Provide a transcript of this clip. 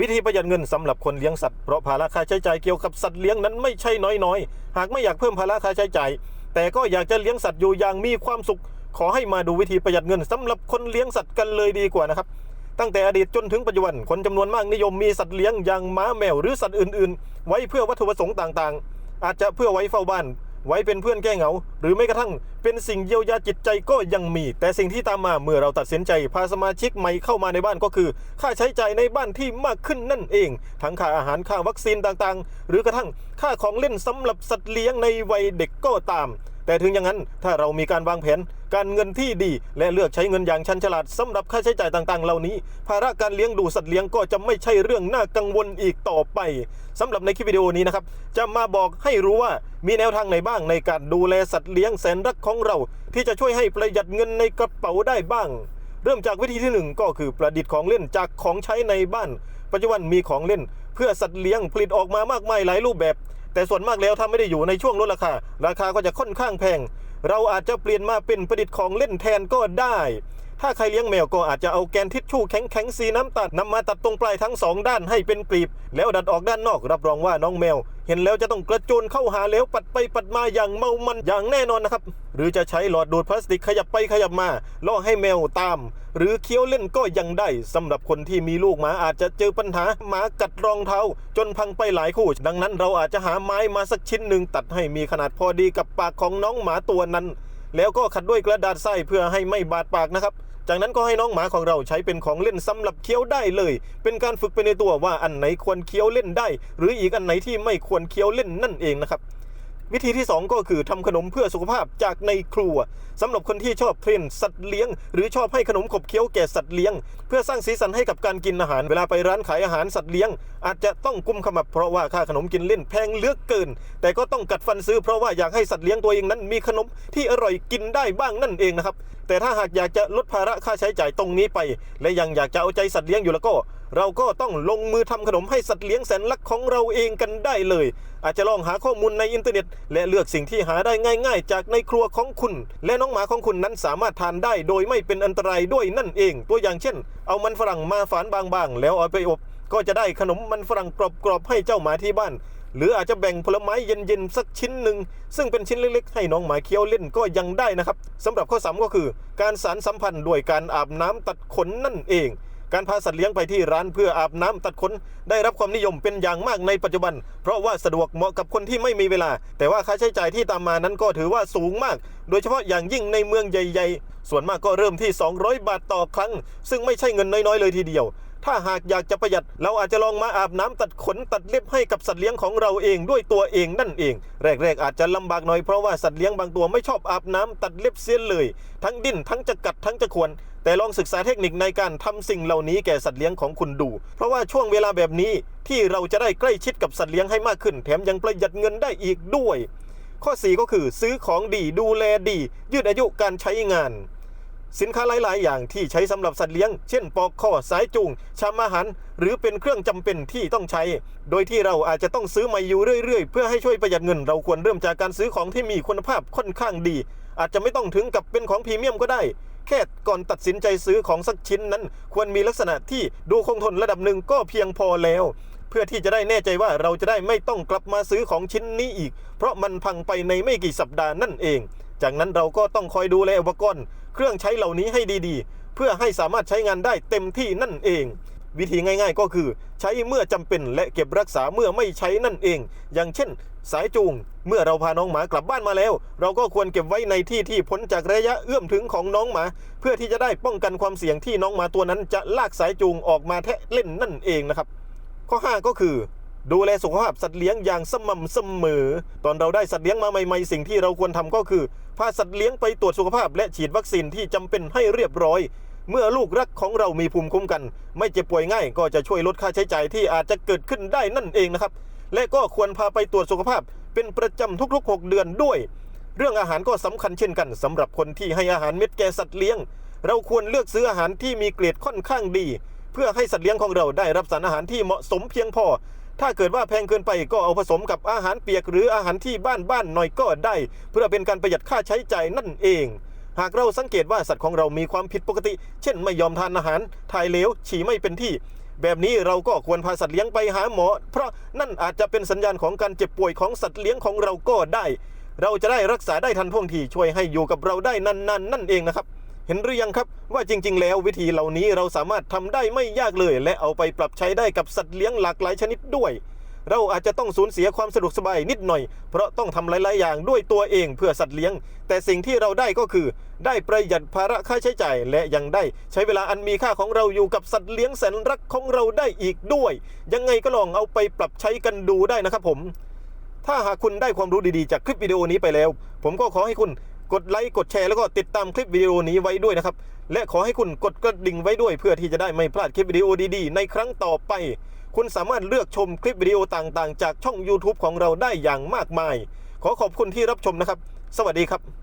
วิธีประหยัดเงินสำหรับคนเลี้ยงสัตว์เพราะภาระค่าใช้จ่ายเกี่ยวกับสัตว์เลี้ยงนั้นไม่ใช่น้อยๆ หากไม่อยากเพิ่มภาระค่าใช้จ่ายแต่ก็อยากจะเลี้ยงสัตว์อยู่อย่างมีความสุข ขอให้มาดูวิธีประหยัดเงินสำหรับคนเลี้ยงสัตว์กันเลยดีกว่านะครับตั้งแต่อดีตจนถึงปัจจุบันคนจำนวนมากนิยมมีสัตว์เลี้ยงอย่างม้าแมวหรือสัตว์อื่นๆ ไว้เพื่อวัตถุประสงค์ต่างๆ อาจจะเพื่อไว้เฝ้าบ้าน ไว้เป็นเพื่อนแก้เหงา หรือไม่กระทั่งเป็นสิ่งเยียวยาจิตใจก็ยังมี แต่สิ่งที่ตามมาเมื่อเราตัดสินใจพาสมาชิกใหม่เข้ามาในบ้านก็คือ ค่าใช้จ่ายในบ้านที่มากขึ้นนั่นเอง ทั้งค่าอาหารค่าวัคซีนต่างๆ หรือกระทั่งค่าของเล่นสำหรับสัตว์เลี้ยงในวัยเด็กก็ตาม แต่ถึงอย่างนั้นถ้าเรามีการวางแผน การเงินที่ดี และเลือกใช้เงินอย่างชันฉลาดสำหรับค่าใช้จ่ายต่างๆ เหล่านี้ ภาระการเลี้ยงดูสัตว์เลี้ยงก็จะไม่ใช่เรื่องน่ากังวลอีกต่อไปสำหรับในคลิปวิดีโอนี้นะครับจะมาบอกให้รู้ว่ามีแนวทางไหนบ้างในการดูแลสัตว์เลี้ยงแสนรักของเรา ที่จะช่วยให้ประหยัดเงินในกระเป๋าได้บ้าง เริ่มจากวิธีที่หนึ่งก็คือประดิษฐ์ของเล่นจากของใช้ในบ้าน ปัจจุบันมีของเล่น เพื่อสัตว์เลี้ยงผลิตออกมามากมายหลายรูปแบบ แต่ส่วนมากแล้วถ้าไม่ได้อยู่ในช่วงลดราคา ราคาก็จะค่อนข้างแพง เราอาจจะเปลี่ยนมาเป็นผลิตของเล่นแทนก็ได้ ถ้าใครเลี้ยงแมวก็อาจจะเอาแกนทิชชู่แข็งๆสีน้ำตัดนำมาตัดตรงปลายทั้งสองด้านให้เป็นกลีบ แล้วดันออกด้านนอกรับรองว่าน้องแมว เห็นแล้วจะต้องกระโจนเข้าหาแล้วปัดไปปัดมาอย่างเมามันอย่างแน่นอนนะครับ หรือจะใช้หลอดดูดพลาสติกขยับไปขยับมาล่อให้แมวตาม หรือเคี้ยวเล่นก็ยังได้สำหรับคนที่มีลูกหมาอาจจะเจอปัญหาหมากัดรองเท้า จนพังไปหลายคู่ ดังนั้นเราอาจจะหาไม้มาสักชิ้นหนึ่งตัดให้มีขนาดพอดีกับปากของน้องหมาตัวนั้น แล้วก็ขัดด้วยกระดาษทรายเพื่อให้ไม่บาดปากนะครับ จากนั้นก็ให้น้องหมาของเราใช้เป็นของเล่นสำหรับเคี้ยวได้เลย เป็นการฝึกไปในตัวว่าอันไหนควรเคี้ยวเล่นได้ หรืออีกอันไหนที่ไม่ควรเคี้ยวเล่นนั่นเองนะครับ วิธีที่ 2 ก็คือทำขนมเพื่อสุขภาพจากในครัวสำหรับคนที่ชอบเทรนสัตว์เลี้ยง หรือชอบให้ขนมขบเคี้ยวแก่สัตว์เลี้ยง เพื่อสร้างสีสันให้กับการกินอาหารเวลาไปร้านขายอาหารสัตว์เลี้ยง อาจจะต้องกุมขมับเพราะว่าค่าขนมกินเล่นแพงเลือกเกิน แต่ก็ต้องกัดฟันซื้อเพราะว่าอยากให้สัตว์เลี้ยงตัวเองนั้นมีขนมที่อร่อยกินได้บ้างนั่นเองนะครับ แต่ถ้าหากอยากจะลดภาระค่าใช้จ่ายตรงนี้ไป และยังอยากจะเอาใจสัตว์เลี้ยงอยู่แล้วก็ เราก็ต้องลงมือทำขนมให้สัตว์เลี้ยงแสนรักของเราเองกันได้เลย อาจจะลองหาข้อมูลในอินเทอร์เน็ต และเลือกสิ่งที่หาได้ง่าย ๆ จากในครัวของคุณ และน้องหมาของคุณนั้นสามารถทานได้ โดยไม่เป็นอันตรายด้วยนั่นเอง ตัวอย่างเช่น เอามันฝรั่งมาฝานบางๆ แล้วเอาไปอบก็จะได้ขนมมันฝรั่งกรอบๆให้เจ้าหมาที่บ้าน หรืออาจจะแบ่งผลไม้เย็นๆสักชิ้นหนึ่งซึ่งเป็นชิ้นเล็กๆ ให้น้องหมาเคี้ยวเล่นก็ยังได้นะครับสำหรับข้อสามก็คือ การสารสัมพันธ์ด้วยการอาบน้ำตัดขนนั่นเองการพาสัตว์เลี้ยงไปที่ร้านเพื่ออาบน้ำตัดขนได้รับความนิยมเป็นอย่างมากในปัจจุบัน เพราะว่าสะดวกเหมาะกับคนที่ไม่มีเวลา แต่ว่าค่าใช้จ่ายที่ตามมานั้นก็ถือว่าสูงมาก โดยเฉพาะอย่างยิ่งในเมืองใหญ่ ๆ ส่วนมากก็เริ่มที่ 200 บาทต่อครั้ง ซึ่งไม่ใช่เงินน้อยๆเลยทีเดียว ถ้าหากอยากจะประหยัด เราอาจจะลองมาอาบน้ำตัดขนตัดเล็บให้กับสัตว์เลี้ยงของเราเองด้วยตัวเองนั่นเอง แรกๆ อาจจะลำบากหน่อยเพราะว่าสัตว์เลี้ยงบางตัวไม่ชอบอาบน้ำตัดเล็บเสียเลย ทั้งดิ้นทั้งจะกัดทั้งจะขวนแต่ลองศึกษาเทคนิคในการทำสิ่งเหล่านี้แก่สัตว์เลี้ยงของคุณดู เพราะว่าช่วงเวลาแบบนี้ที่เราจะได้ใกล้ชิดกับสัตว์เลี้ยงให้มากขึ้น แถมยังประหยัดเงินได้อีกด้วย ข้อ 4 ก็คือซื้อของดีดูแลดี ยืดอายุการใช้งาน สินค้าหลาย ๆ อย่างที่ใช้สำหรับสัตว์เลี้ยง เช่น ปอกข้อสายจูงชามอาหาร หรือเป็นเครื่องจำเป็นที่ต้องใช้ โดยที่เราอาจจะต้องซื้อมาอยู่เรื่อย ๆ เพื่อให้ช่วยประหยัดเงิน เราควรเริ่มจากการซื้อของที่มีคุณภาพค่อนข้างดี อาจจะไม่ต้องถึงกับเป็นของพรีเมียมก็ได้ แค่ก่อนตัดสินใจซื้อของสักชิ้นนั้น ควรมีลักษณะที่ดูคงทนระดับหนึ่งก็เพียงพอแล้ว เพื่อที่จะได้แน่ใจว่าเราจะได้ไม่ต้องกลับมาซื้อของชิ้นนี้อีก เพราะมันพังไปในไม่กี่สัปดาห์นั่นเอง จากนั้นเราก็ต้องคอยดูแลอุปกรณ์ เครื่องใช้เหล่านี้ให้ดีๆ เพื่อให้สามารถใช้งานได้เต็มที่นั่นเอง วิธีง่ายๆก็คือ ใช้เมื่อจำเป็นและเก็บรักษาเมื่อไม่ใช้นั่นเอง อย่างเช่น สายจูง เมื่อเราพาน้องหมากลับบ้านมาแล้ว เราก็ควรเก็บไว้ในที่ที่พ้นจากระยะเอื้อมถึงของน้องหมา เพื่อที่จะได้ป้องกันความเสี่ยงที่น้องหมาตัวนั้นจะลากสายจูงออกมาแทะเล่นนั่นเองนะครับ ข้อ 5 ก็คือ ดูแลสุขภาพสัตว์เลี้ยงอย่างสม่ำเสมอ ตอนเราได้สัตว์เลี้ยงมาใหม่ๆ สิ่งที่เราควรทำก็คือ พาสัตว์เลี้ยงไปตรวจสุขภาพ และฉีดวัคซีนที่จำเป็นให้เรียบร้อย เมื่อลูกรักของเรามีภูมิคุ้มกัน ไม่เจ็บป่วยง่าย ก็จะช่วยลดค่าใช้จ่ายที่อาจจะเกิดขึ้นได้นั่นเองนะครับ และก็ควรพาไปตรวจสุขภาพ เป็นประจำทุกๆ 6 เดือนด้วย เรื่องอาหารก็สำคัญเช่นกันสำหรับคนที่ให้อาหารเม็ดแก่สัตว์เลี้ยง เราควรเลือกซื้ออาหารที่มีเกรดค่อนข้างดี เพื่อให้สัตว์เลี้ยงของเราได้รับสารอาหารที่เหมาะสมเพียงพอ ถ้าเกิดว่าแพงเกินไปก็เอาผสมกับอาหารเปียกหรืออาหารที่บ้านบ้านๆหน่อยก็ได้ เพื่อเป็นการประหยัดค่าใช้จ่ายนั่นเอง หากเราสังเกตว่าสัตว์ของเรามีความผิดปกติ เช่นไม่ยอมทานอาหารถ่ายเหลวฉี่ไม่เป็นที่ แบบนี้เราก็ควรพาสัตว์เลี้ยงไปหาหมอ เพราะนั่นอาจจะเป็นสัญญาณของการเจ็บป่วยของสัตว์เลี้ยงของเราก็ได้ เราจะได้รักษาได้ทันท่วงทีช่วยให้อยู่กับเราได้นานๆนั่นเองนะครับ เห็นหรือยังครับ ว่าจริง ๆ แล้ววิธีเหล่านี้เราสามารถทำได้ไม่ยากเลย และเอาไปปรับใช้ได้กับสัตว์เลี้ยงหลากหลายชนิดด้วย เราอาจจะต้องสูญเสียความสะดวกสบายนิดหน่อย เพราะต้องทำหลาย ๆ อย่างด้วยตัวเองเพื่อสัตว์เลี้ยง แต่สิ่งที่เราได้ก็คือ ได้ประหยัดภาระค่าใช้จ่าย และยังได้ใช้เวลาอันมีค่าของเราอยู่กับสัตว์เลี้ยงแสนรักของเราได้อีกด้วย ยังไงก็ลองเอาไปปรับใช้กันดูได้นะครับผม ถ้าหากคุณได้ความรู้ดี ๆ จากคลิปวิดีโอนี้ไปแล้ว ผมก็ขอให้คุณ กดไลค์กดแชร์แล้วก็ติดตามคลิปวิดีโอนี้ไว้ด้วยนะครับ และขอให้คุณกดกระดิ่งไว้ด้วย เพื่อที่จะได้ไม่พลาดคลิปวิดีโอดีๆ ในครั้งต่อไป คุณสามารถเลือกชมคลิปวิดีโอต่างๆ จากช่อง YouTube ของเราได้อย่างมากมาย ขอขอบคุณที่รับชมนะครับ สวัสดีครับ